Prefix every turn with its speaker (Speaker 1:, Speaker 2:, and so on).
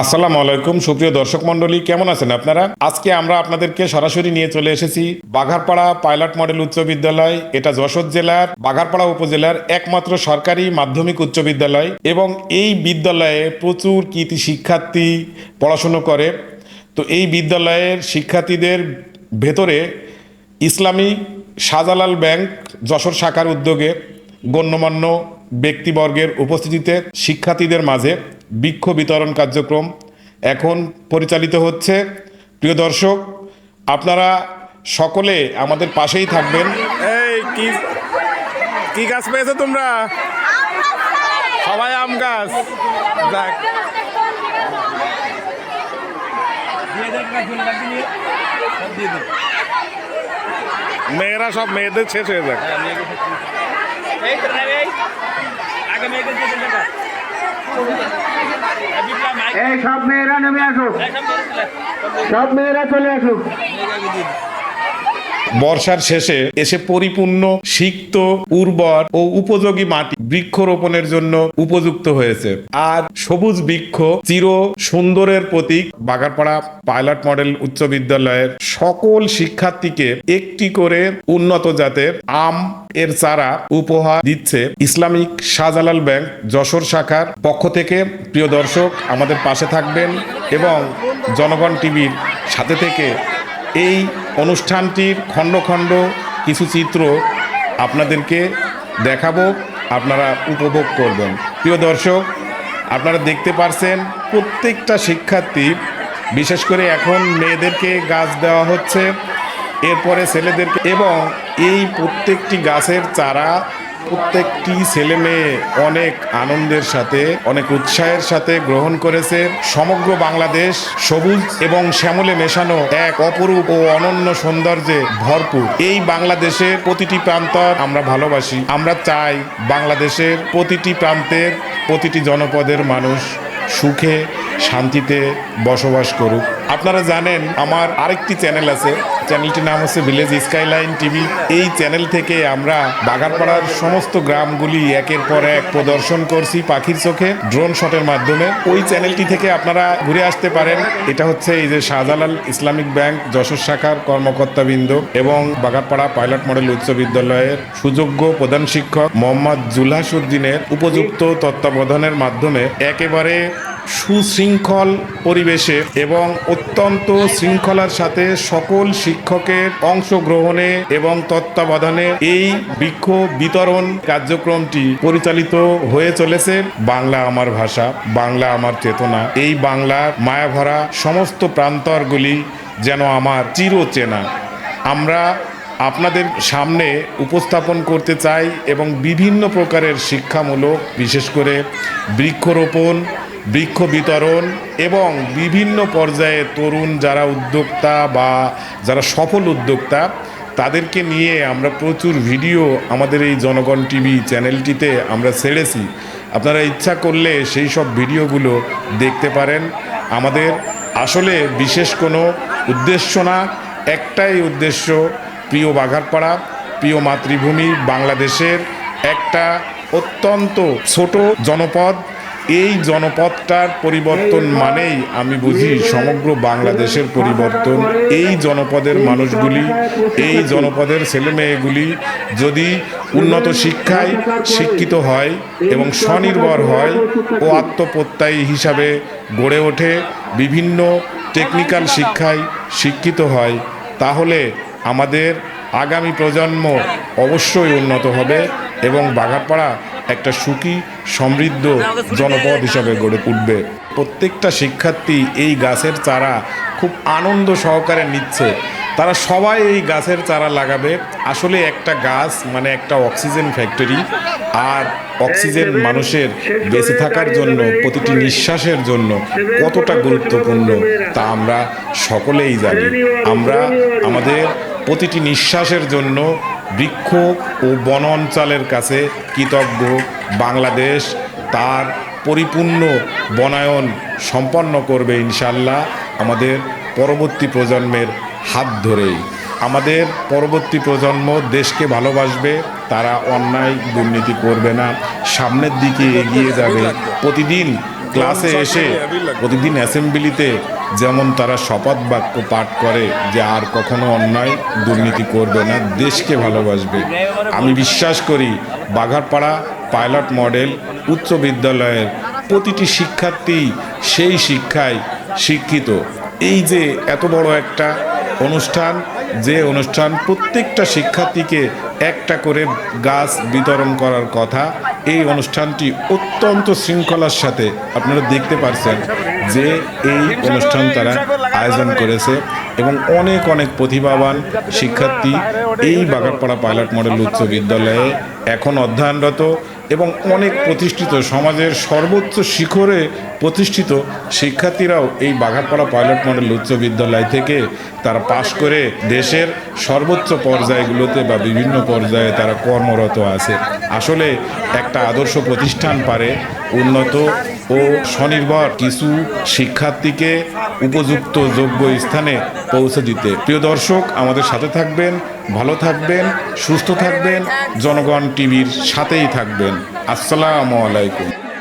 Speaker 1: আসসালামু আলাইকুম, সুপ্রিয় দর্শক মন্ডলী কেমন আছেন আপনারা? আজকে আমরা আপনাদেরকে সরাসরি নিয়ে চলে এসেছি বাঘারপাড়া পাইলট মডেল উচ্চ বিদ্যালয়। এটা যশোর জেলার, বাঘারপাড়া উপজেলার একমাত্র সরকারি মাধ্যমিক উচ্চ বিদ্যালয় এবং এই বিদ্যালয়ে প্রচুর কৃতি শিক্ষার্থী পড়াশুনো করে। তো এই বিদ্যালয়ের শিক্ষার্থীদের ভেতরে ইসলামী শাহজালাল ব্যাংক যশোর শাখার উদ্যোগে গণ্যমান্য ব্যক্তিবর্গের উপস্থিতিতে শিক্ষার্থীদের মাঝে বৃক্ষ বিতরণ কার্যক্রম এখন পরিচালিত হচ্ছে। প্রিয় দর্শক আপনারা সকলে আমাদের পাশেই থাকবেন।
Speaker 2: এই কি কি গাছ পেয়েছ তোমরা? সবাই আম গাছ। যাক। মেয়েরা সব মেয়েদের শেষ হয়ে যাক।
Speaker 3: আগে মেয়েদের। এই বিপ্লব মাইক-
Speaker 4: এই সব মেয়েরা নেমে আসুক
Speaker 3: এই সব মেয়েদের চলে।
Speaker 4: সব মেয়েরা চলে আসুক
Speaker 1: বর্ষার শেষে এসে পরিপূর্ণ সিক্ত, উর্বর ও উপযোগী মাটি বৃক্ষরোপণের জন্য উপযুক্ত হয়েছে। আর সবুজ বৃক্ষ চির সুন্দরের প্রতীক। বাগারপাড়া পাইলট মডেল উচ্চ বিদ্যালয়ের সকল শিক্ষার্থীকে একটি করে উন্নত জাতের আম এর চারা উপহার দিচ্ছে ইসলামিক শাহজালাল ব্যাংক যশোর শাখার পক্ষ থেকে। প্রিয় দর্শক, আমাদের পাশে থাকবেন এবং জনগণ টিভির সাথে থেকে এই অনুষ্ঠানটির খণ্ড খণ্ড কিছু চিত্র আপনাদেরকে দেখাবো, আপনারা উপভোগ করবেন। প্রিয় দর্শক, আপনারা দেখতে পারছেন প্রত্যেকটা শিক্ষার্থী, বিশেষ করে এখন মেয়েদেরকে গাছ দেওয়া হচ্ছে, এরপরে ছেলেদেরকে, এবং এই প্রত্যেকটি গাছের চারা প্রত্যেকটি ছেলে মেয়ে অনেক আনন্দের সাথে, অনেক উৎসাহের সাথে গ্রহণ করেছে। সমগ্র বাংলাদেশ সবুজ এবং শ্যামলে মেশানো এক অপরূপ ও অনন্য সৌন্দর্যে ভরপুর। এই বাংলাদেশের প্রতিটি প্রান্তর আমরা ভালোবাসি। আমরা চাই বাংলাদেশের প্রতিটি প্রান্তের প্রতিটি জনপদের মানুষ সুখে, শান্তিতে বসবাস করুক। আপনারা জানেন, আমার আরেকটি চ্যানেল আছে। চ্যানেলটির নাম হচ্ছে ভিলেজ স্কাইলাইন টিভি এই চ্যানেল থেকে আমরা বাগারপাড়ার সমস্ত গ্রামগুলি একের পর এক প্রদর্শন করছি পাখির চোখে ড্রোন শটের মাধ্যমে। ওই চ্যানেলটি থেকে আপনারা ঘুরে আসতে পারেন। এটা হচ্ছে এই যে শাহজালাল ইসলামিক ব্যাংক, যশোর শাখার কর্মকর্তাবৃন্দ এবং বাগারপাড়া পাইলট মডেল উচ্চ বিদ্যালয়ের সুযোগ্য প্রধান শিক্ষক মোহাম্মদ জুলহাসুদ্দিনের উপযুক্ত তত্ত্বাবধানের মাধ্যমে একেবারে সুশৃঙ্খল পরিবেশে এবং অত্যন্ত শৃঙ্খলার সাথে সকল শিক্ষকের অংশগ্রহণে এবং তত্ত্বাবধানে এই বৃক্ষ বিতরণ কার্যক্রমটি পরিচালিত হয়ে চলেছে। বাংলা আমার ভাষা, বাংলা আমার চেতনা। এই বাংলার মায়াভরা সমস্ত প্রান্তরগুলি যেন আমার চিরচেনা। আমরা আপনাদের সামনে উপস্থাপন করতে চাই এবং বিভিন্ন প্রকারের শিক্ষামূলক, বিশেষ করে বৃক্ষরোপণ বৃক্ষ বিতরণ এবং বিভিন্ন পর্যায়ে তরুণ যারা উদ্যোক্তা বা যারা সফল উদ্যোক্তা, তাদেরকে নিয়ে আমরা প্রচুর ভিডিও আমাদের এই জনগণ টিভি চ্যানেলটিতে আমরা ছেড়েছি। আপনারা ইচ্ছা করলে সেই সব ভিডিওগুলো দেখতে পারেন। আমাদের আসলে বিশেষ কোনো উদ্দেশ্য না, একটাই উদ্দেশ্য, প্রিয় বাঘারপাড়া, প্রিয় মাতৃভূমি বাংলাদেশের একটা অত্যন্ত ছোট জনপদ এই জনপদটার পরিবর্তন মানেই আমি বুঝি সমগ্র বাংলাদেশের পরিবর্তন। এই জনপদের মানুষগুলি, এই জনপদের ছেলেমেয়েগুলি যদি উন্নত শিক্ষায় শিক্ষিত হয় এবং স্বনির্ভর হয় ও আত্মপ্রত্যয়ী হিসাবে গড়ে ওঠে, বিভিন্ন টেকনিক্যাল শিক্ষায় শিক্ষিত হয়, তাহলে আমাদের আগামী প্রজন্ম অবশ্যই উন্নত হবে এবং বাঘারপাড়া একটা সুখী, সমৃদ্ধ জনপদ হিসাবে গড়ে উঠবে প্রত্যেকটা শিক্ষার্থী এই গাছের চারা খুব আনন্দ সহকারে নিচ্ছে। তারা সবাই এই গাছের চারা লাগাবে। আসলে একটা গাছ মানে একটা অক্সিজেন ফ্যাক্টরি আর অক্সিজেন মানুষের বেঁচে থাকার জন্য, প্রতিটি নিঃশ্বাসের জন্য কতটা গুরুত্বপূর্ণ তা আমরা সকলেই জানি। আমরা আমাদের প্রতিটি নিঃশ্বাসের জন্য বৃক্ষ ও বন অঞ্চলের কাছে কৃতজ্ঞ বাংলাদেশ তার পরিপূর্ণ বনায়ন সম্পন্ন করবে ইনশাল্লাহ আমাদের পরবর্তী প্রজন্মের হাত ধরেই। আমাদের পরবর্তী প্রজন্ম দেশকে ভালোবাসবে তারা অন্যায় দুর্নীতি করবে না। সামনের দিকে এগিয়ে যাবে। প্রতিদিন ক্লাসে এসে প্রতিদিন অ্যাসেম্বলিতে যেমন তারা শপথ বাক্য পাঠ করে যে আর কখনো অন্যায় দুর্নীতি করবে না, দেশকে ভালোবাসবে। আমি বিশ্বাস করি বাঘারপাড়া পাইলট মডেল উচ্চ বিদ্যালয়ের প্রতিটি শিক্ষার্থী সেই শিক্ষায় শিক্ষিত। এই যে এত বড় একটা অনুষ্ঠান, যে অনুষ্ঠান প্রত্যেকটা শিক্ষার্থীকে একটা করে গাছ বিতরণ করার কথা, এই অনুষ্ঠানটি অত্যন্ত শৃঙ্খলার সাথে আপনারা দেখতে পারছেন। যে এই অনুষ্ঠান তারা আয়োজন করেছে এবং অনেক অনেক প্রতিভাবান শিক্ষার্থী এই বাগারপাড়া পাইলট মডেল উচ্চ বিদ্যালয়ে এখন অধ্যয়নরত এবং অনেক প্রতিষ্ঠিত সমাজের সর্বোচ্চ শিখরে প্রতিষ্ঠিত শিক্ষার্থীরাও এই বাঘারপাড়া পাইলট মডেল উচ্চ বিদ্যালয় থেকে তারা পাশ করে দেশের সর্বোচ্চ পর্যায়গুলোতে বা বিভিন্ন পর্যায়ে তারা কর্মরত আছে। আসলে একটা আদর্শ প্রতিষ্ঠান পারে উন্নত ও স্বনির্ভর কিছু শিক্ষার্থীকে উপযুক্ত যোগ্য স্থানে পৌঁছে দিতে। প্রিয় দর্শক, আমাদের সাথে থাকবেন, ভালো থাকবেন, সুস্থ থাকবেন, জনগণ টিভির সাথেই থাকবেন। আসসালামু আলাইকুম।